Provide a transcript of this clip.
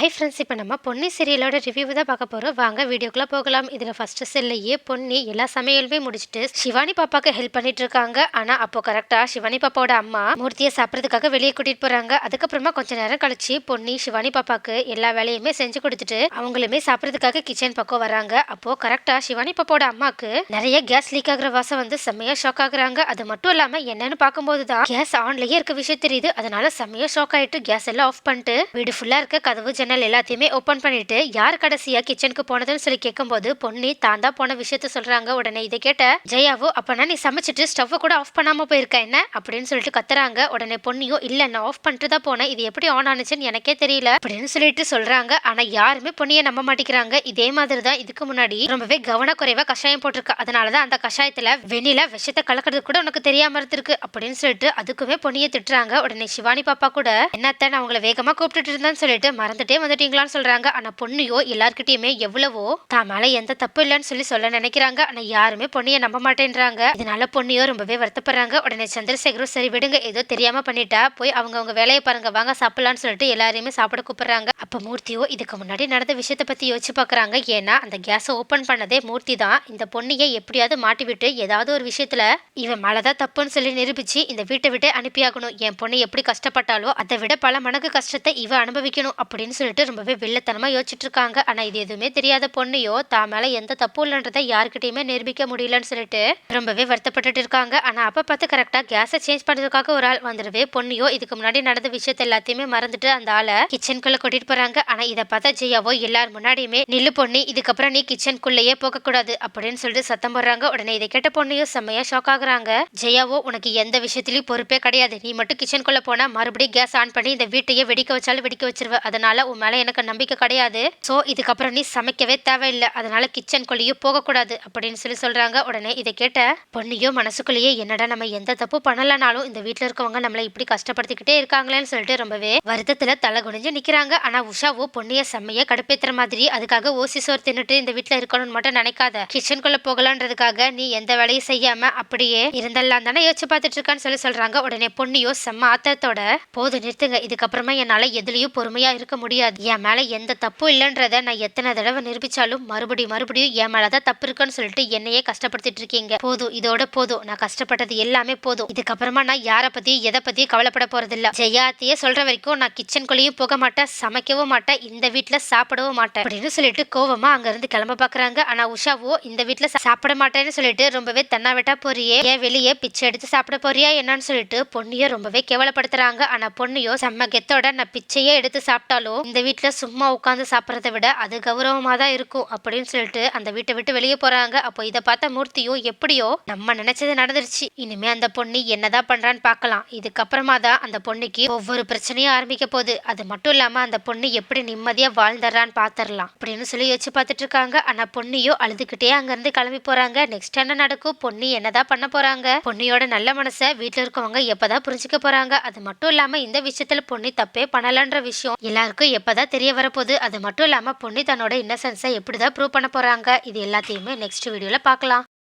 Hi friends இப்போ நம்ம Ponni சீரியலோட review தான் பார்க்க போகிறோம் வாங்க வீடியோக்குள்ளே போகலாம். இதில் ஃபஸ்ட்டு செல்லையே பொன்னி எல்லா சமையலுமே முடிச்சுட்டு சிவானி பாப்பாவுக்கு ஹெல்ப் பண்ணிட்டு இருக்காங்க. ஆனால் அப்போ கரெக்டாக சிவானி பாப்பாவோட அம்மா மூர்த்தியை சாப்பிட்றதுக்காக வெளியே கூட்டிகிட்டு போகிறாங்க அதுக்கப்புறமா கொஞ்ச நேரம் கழிச்சு பொன்னி சிவானி பாப்பாவுக்கு எல்லா வேலையுமே செஞ்சு கொடுத்துட்டு அவங்களுமே சாப்பிட்றதுக்காக கிச்சன் பக்கம் வராங்க. அப்போ கரெக்டாக சிவானி பாப்பாவோட அம்மாவுக்கு நிறைய கேஸ் லீக் ஆகிற வாசம் வந்து செம்மையாக ஷாக் ஆகுறாங்க. அது மட்டும் இல்லாமல் என்னன்னு பார்க்கும்போது தான் கேஸ் ஆன்லயே இருக்க விஷயம் தெரியுது. அதனால செம்மையாக ஷாக் ஆகிட்டு கேஸ் எல்லாம் ஆஃப் பண்ணிட்டு வீடு ஃபுல்லாக இருக்க கதவு ஜன்னல் எல்லாத்தையுமே ஓப்பன் பண்ணிட்டு யார் கடைசியா கிச்சனுக்கு போனதுன்னு சொல்லி கேட்கும்போது பொன்னி தான் தான் போன விஷயத்த சொல்றாங்க. உடனே இதை கேட்ட ஜெயாவோ அப்பனா நீ சமைச்சிட்டு ஸ்டவ் கூட ஆஃப் பண்ணாம போயிருக்க என்ன? அப்படின்னு சொல்லிட்டு கத்துறாங்க. உடனே பொன்னியோ இல்ல நான் ஆஃப் பண்ணிட்டு தான் போனேன். இது எப்படி ஆன் ஆனிச்சுன்னு எனக்கே தெரியல. அப்படின்னு சொல்லிட்டு சொல்றாங்க. ஆனா யாருமே பொன்னியை நம்ப மாட்டேங்கிறாங்க. இதே மாதிரி தான் இதுக்கு முன்னாடி ரொம்பவே கவனக்குறைவா கஷாயம் போட்டிருக்க. அதனாலதான் அந்த கஷாயத்துல வெண்ணில விஷத்தை கலக்கிறது கூட உனக்கு தெரியாம இருந்திருக்கு. அப்படின்னு சொல்லிட்டு அதுக்குமே பொன்னியை திட்டுறாங்க. உடனே சிவானி பாப்பா கூட என்னத்த நான் உங்களை வேகமா கூப்பிட்டுட்டு இருந்தேன்னு சொல்லிட்டு மறந்துட்டே வந்துட்டீங்களான்னு சொல்றாங்க. ஆனா பொண்ணையோ எல்லார்கிட்டயுமே எவ்வளவோ தான் மேல எந்த தப்பு இல்லைன்னு சொல்லி சொல்ல நினைக்கிறாங்க. ஆனா யாருமே பொண்ணையை நம்ப மாட்டேன்றாங்க. இதனால பொண்ணையோ ரொம்பவே வருத்தப்படுறாங்க. உடனே சந்திரசேகரும் சரி விடுங்க. ஏதோ தெரியாம பண்ணிட்டா போய் அவங்க அவங்க வேலையை பாருங்க. வாங்க சாப்பிடலாம்னு சொல்லிட்டு எல்லாரையுமே சாப்பிட கூப்பிடுறாங்க. அப்ப மூர்த்தியோ இதுக்கு முன்னாடி நடந்த விஷயத்தை பத்தி யோசிச்சு பாக்குறாங்க. ஏன்னா அந்த கேஸை ஓபன் பண்ணதே மூர்த்தி தான். இந்த பொண்ணையை எப்படியாவது மாட்டி விட்டு ஏதாவது ஒரு விஷயத்துல இவன் மேலதான் தப்புன்னு சொல்லி நிரூபிச்சு இந்த வீட்டை விட்டு அனுப்பியாகணும். என் பொண்ணு எப்படி கஷ்டப்பட்டாலோ அதை விட பல மடங்கு கஷ்டத்தை இவ அனுபவிக்கணும் அப்படின்னு சொல்லிட்டு ரொம்பவே வில்லத்தனமாக யோசிச்சுட்டு இருக்காங்க ஆனால் இது எதுவுமே தெரியாத பொண்ணையோ தான் மேலே எந்த தப்பு இல்லைன்றதை யாருக்கிட்டையுமே நிரூபிக்க முடியலன்னு சொல்லிட்டு ரொம்பவே வருத்தப்பட்டுட்டு இருக்காங்க. ஆனால் அப்போ பார்த்து கரெக்டாக கேஸை சேஞ்ச் பண்ணுறதுக்காக ஒரு ஆள் வந்துடவே பொண்ணையோ இதுக்கு முன்னாடி நடந்த விஷயத்த எல்லாத்தையுமே மறந்துட்டு அந்த ஆளை கிச்சனுக்குள்ளே கூட்டிட்டு போகிறாங்க ஆனால் இதை பார்த்தா ஜெயாவோ எல்லார் முன்னாடியுமே நில்லு பொண்ணி இதுக்கப்புறம் நீ கிச்சனுக்குள்ளேயே போகக்கூடாது அப்படின்னு சொல்லிட்டு சத்தம் போடுறாங்க. உடனே இதை கேட்ட பொண்ணையோ செம்மையாக ஷாக் ஆகுறாங்க. ஜெயாவோ உனக்கு எந்த விஷயத்துலையும் பொறுப்பே கிடையாது. நீ மட்டும் கிச்சனுக்குள்ளே போனால் மறுபடியும் கேஸ் ஆன் பண்ணி இந்த வீட்டையே வெடிக்க வச்சாலும் வெடிக்க வச்சிருவ. அதனால உன் மேலே எனக்கு நம்பிக்கை கிடையாது. சோ இதுக்கப்புறம் நீ சமைக்கவே தேவையில்லை. அதனால கிச்சனுக்குள்ளேயும் போகக்கூடாது அப்படின்னு சொல்லி சொல்றாங்க. உடனே இதை கேட்ட பொண்ணியோ மனசுக்குள்ளேயே என்னடா நம்ம எந்த தப்பு பண்ணலனாலும் இந்த வீட்ல இருக்கவங்க நம்மளை இப்படி கஷ்டப்படுத்திக்கிட்டே இருக்காங்களேன்னு சொல்லிட்டு ரொம்பவே வருத்தத்துல தலை குனிஞ்சு நிக்கிறாங்க. ஆனா உஷாவோ பொண்ணிய செம்மையை கடுப்பேத்துற மாதிரி அதுக்காக ஓசி சோறு தின்னுட்டு இந்த வீட்ல இருக்கணும்னு மட்டும் நினைக்காத. கிச்சனுக்குள்ள போகலான்றதுக்காக நீ எந்த வேலையும் செய்யாம அப்படியே இருந்தெல்லாம் தானே யோசிச்சு பார்த்துட்டு இருக்கான்னு சொல்லி சொல்றாங்க. உடனே பொண்ணியோ செம்ம ஆத்தத்தோட போது நிறுத்துங்க. இதுக்கப்புறமா என்னால எதுலயும் பொறுமையா இருக்க முடியாது. என் மேலே எந்த தப்பும் இல்லைன்றத நான் எத்தனை தடவை நிரூபிச்சாலும் மறுபடியும் மறுபடியும் என் மேலதான் தப்பு இருக்குன்னு சொல்லிட்டு என்னையே கஷ்டப்படுத்திட்டு இருக்கீங்க. போதும் இதோட போதும். நான் கஷ்டப்பட்டது எல்லாமே போதும். இதுக்கப்புறமா நான் யாரை பற்றி எதை பற்றி கவலைப்பட போகிறதில்ல ஜெயாத்தியே சொல்ற வரைக்கும் நான் கிச்சனுக்குள்ளேயும் போக மாட்டேன் சமைக்கவும் மாட்டேன் இந்த வீட்டில் சாப்பிடவும் மாட்டேன் அப்படின்னு சொல்லிட்டு கோவமா அங்கேருந்து கிளம்ப பாக்குறாங்க. ஆனா உஷாவோ இந்த வீட்டில் சாப்பிட மாட்டேன்னு சொல்லிட்டு ரொம்பவே தன்னாவிட்டா போறியே. ஏன் வெளியே பிச்சை எடுத்து சாப்பிட போறியா என்னன்னு சொல்லிட்டு பொண்ணியோ ரொம்பவே கேவலப்படுத்துறாங்க. ஆனா பொண்ணியோ செம்ம கெத்தோட நான் பிச்சையே எடுத்து சாப்பிட்டாலும் இந்த வீட்டில் சும்மா உட்காந்து சாப்பிட்றத விட அது கௌரவமாக தான் இருக்கும் அப்படின்னு சொல்லிட்டு அந்த வீட்டை விட்டு வெளியே போகிறாங்க அப்போ இதை பார்த்த மூர்த்தியும் எப்படியோ நம்ம நினச்சது நடந்துருச்சு. இனிமே அந்த பொண்ணு என்னதான் பண்ணுறான்னு பார்க்கலாம். இதுக்கப்புறமா தான் அந்த பொண்ணுக்கு ஒவ்வொரு பிரச்சனையும் ஆரம்பிக்க போகுது. அது மட்டும் இல்லாமல் அந்த பொண்ணு எப்படி நிம்மதியாக வாழ்ந்துடுறான்னு பார்த்துடலாம் அப்படின்னு சொல்லி யோசிச்சு பார்த்துட்டு இருக்காங்க. ஆனால் பொண்ணியோ அழுதுகிட்டே அங்கேருந்து கிளம்பி போகிறாங்க நெக்ஸ்ட் என்ன நடக்கும்? பொண்ணு என்னதான் பண்ண போகிறாங்க பொண்ணியோட நல்ல மனசை வீட்டில் இருக்கவங்க எப்போதான் புரிஞ்சுக்க போகிறாங்க அது மட்டும் இல்லாமல் இந்த விஷயத்தில் பொண்ணு தப்பே பண்ணலன்ற விஷயம் எல்லாருக்கும் எப்பதான் தெரிய வரப்போகுது அது மட்டும் இல்லாமல் பொண்ணு தன்னோட இன்னசென்ஸை எப்படிதான் ப்ரூவ் பண்ண போகிறாங்க இது எல்லாத்தையுமே நெக்ஸ்ட் வீடியோவில் பார்க்கலாம்.